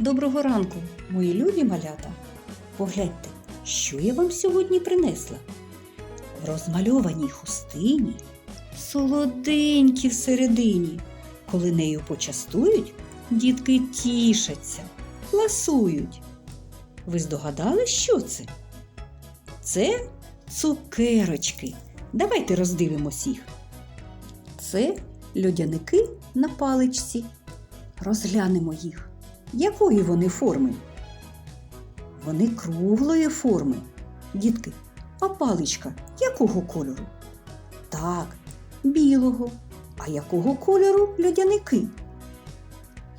Доброго ранку, мої любі малята. Погляньте, що я вам сьогодні принесла. В розмальованій хустині солоденькі всередині. Коли нею почастують, дітки тішаться, ласують. Ви здогадали, що це? Це цукерочки. Давайте роздивимось їх. Це льодяники на паличці. Розглянемо їх. Якої вони форми? Вони круглої форми. Дітки, а паличка якого кольору? Так, білого. А якого кольору льодяники?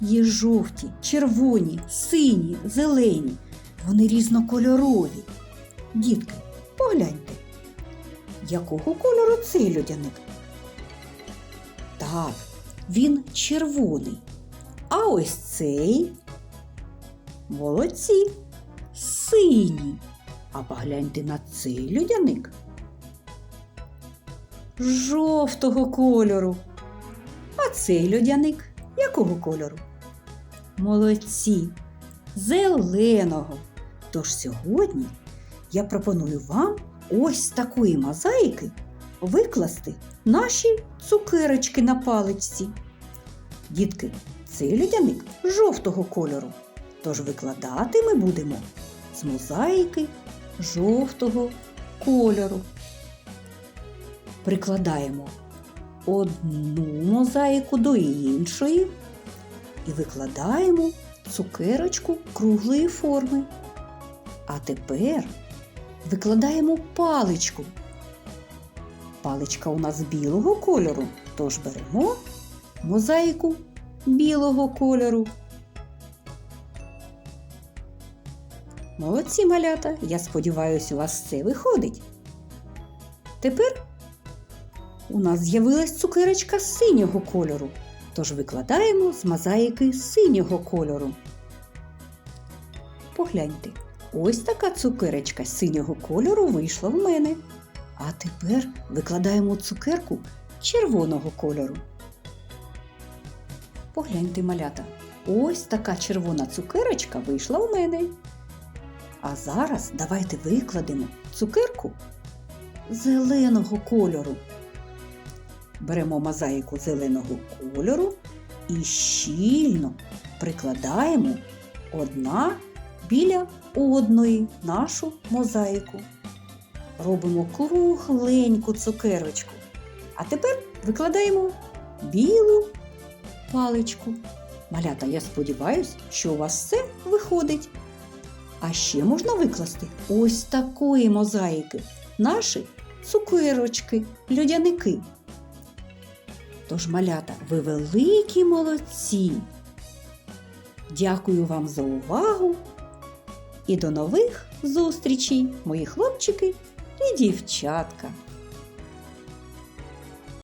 Є жовті, червоні, сині, зелені. Вони різнокольорові. Дітки, погляньте. Якого кольору цей льодяник? Так, він червоний. А ось цей молодці, синій. А погляньте на цей людяник. Жовтого кольору. А цей льодяник якого кольору? Молодці, зеленого. Тож сьогодні я пропоную вам ось такої мозаїки викласти наші цукерочки на паличці. Дітки, цей льодяник жовтого кольору. Тож викладати ми будемо з мозаїки жовтого кольору. Прикладаємо одну мозаїку до іншої і викладаємо цукерочку круглої форми. А тепер викладаємо паличку. Паличка у нас білого кольору, тож беремо мозаїку білого кольору. Молодці малята, я сподіваюся, у вас це виходить. Тепер у нас з'явилась цукерочка синього кольору, тож викладаємо з мозаїки синього кольору. Погляньте, ось така цукерочка синього кольору вийшла в мене. А тепер викладаємо цукерку червоного кольору. Погляньте, малята, ось така червона цукерочка вийшла в мене. А зараз давайте викладемо цукерку зеленого кольору. Беремо мозаїку зеленого кольору і щільно прикладаємо одна біля одної нашу мозаїку. Робимо кругленьку цукерочку. А тепер викладаємо білу паличку. Малята, я сподіваюся, що у вас все виходить. А ще можна викласти ось такої мозаїки наші цукерочки, людяники. Тож, малята, ви великі молодці. Дякую вам за увагу і до нових зустрічей, мої хлопчики і дівчатка.